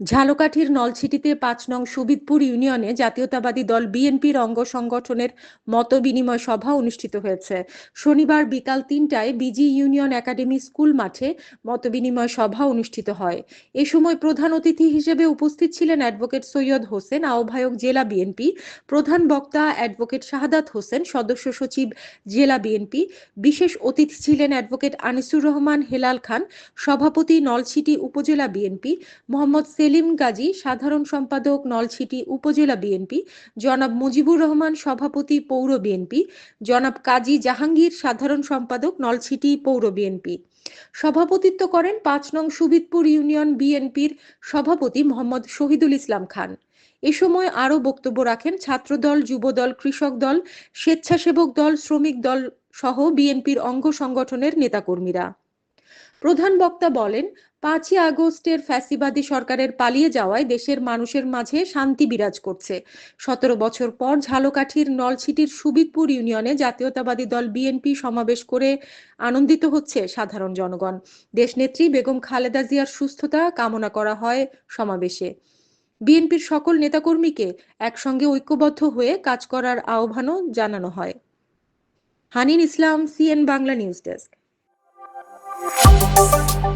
ঝালকাঠির নলছিটিতে পাঁচ নং সুবিদপুর ইউনিয়নে জাতীয়তাবাদী দল বিএনপির অঙ্গ সংগঠনের মত বিনিময় সভা অনুষ্ঠিত হয়েছে। শনিবার বিকাল তিনটায় বিজি ইউনিয়ন একাডেমি স্কুল মাঠে মত বিনিময় সভা অনুষ্ঠিত হয়। এ সময় প্রধান অতিথি হিসেবে উপস্থিত ছিলেন অ্যাডভোকেট সৈয়দ হোসেন, আহ্বায়ক জেলা বিএনপি, প্রধান বক্তা অ্যাডভোকেট শাহাদাত হোসেন, সদস্য সচিব জেলা বিএনপি, বিশেষ অতিথি ছিলেন অ্যাডভোকেট আনিসুর রহমান হেলাল খান, সভাপতি নলছিটি উপজেলা বিএনপি, মোহাম্মদ সেলিম গাজী, সাধারণ সম্পাদক নলছিটি উপজেলা বিএনপি, জনাব মুজিবুর রহমান, সভাপতি, পৌর বিএনপি, জনাব কাজী জাহাঙ্গীর, সাধারণ সম্পাদক নলছিটি পৌর বিএনপি। সভাপতিত্ব করেন পাঁচ নং সুবিদপুর ইউনিয়ন বিএনপির সভাপতি মোহাম্মদ শহীদুল ইসলাম খান। এ সময় আরও বক্তব্য রাখেন ছাত্রদল, যুবদল, কৃষক দল, স্বেচ্ছাসেবক দল, শ্রমিক দল সহ বিএনপির অঙ্গ সংগঠনের নেতাকর্মীরা। প্রধান বক্তা বলেন, পাঁচই আগস্টের ফ্যাসিবাদী সরকারের পালিয়ে যাওয়ায় দেশের মানুষের মাঝে শান্তি বিরাজ করছে। সতেরো বছর পর ঝালকাঠির নলছিটির সুবিদপুর ইউনিয়নে জাতীয়তাবাদী দল বিএনপি সমাবেশ করে আনন্দিত হচ্ছে সাধারণ জনগণ। দেশনেত্রী বেগম খালেদা জিয়ার সুস্থতা কামনা করা হয় সমাবেশে। বিএনপির সকল নেতাকর্মীকে একসঙ্গে ঐক্যবদ্ধ হয়ে কাজ করার আহ্বানও জানানো হয়। Hanin Islam, CN Bangla news desk. Música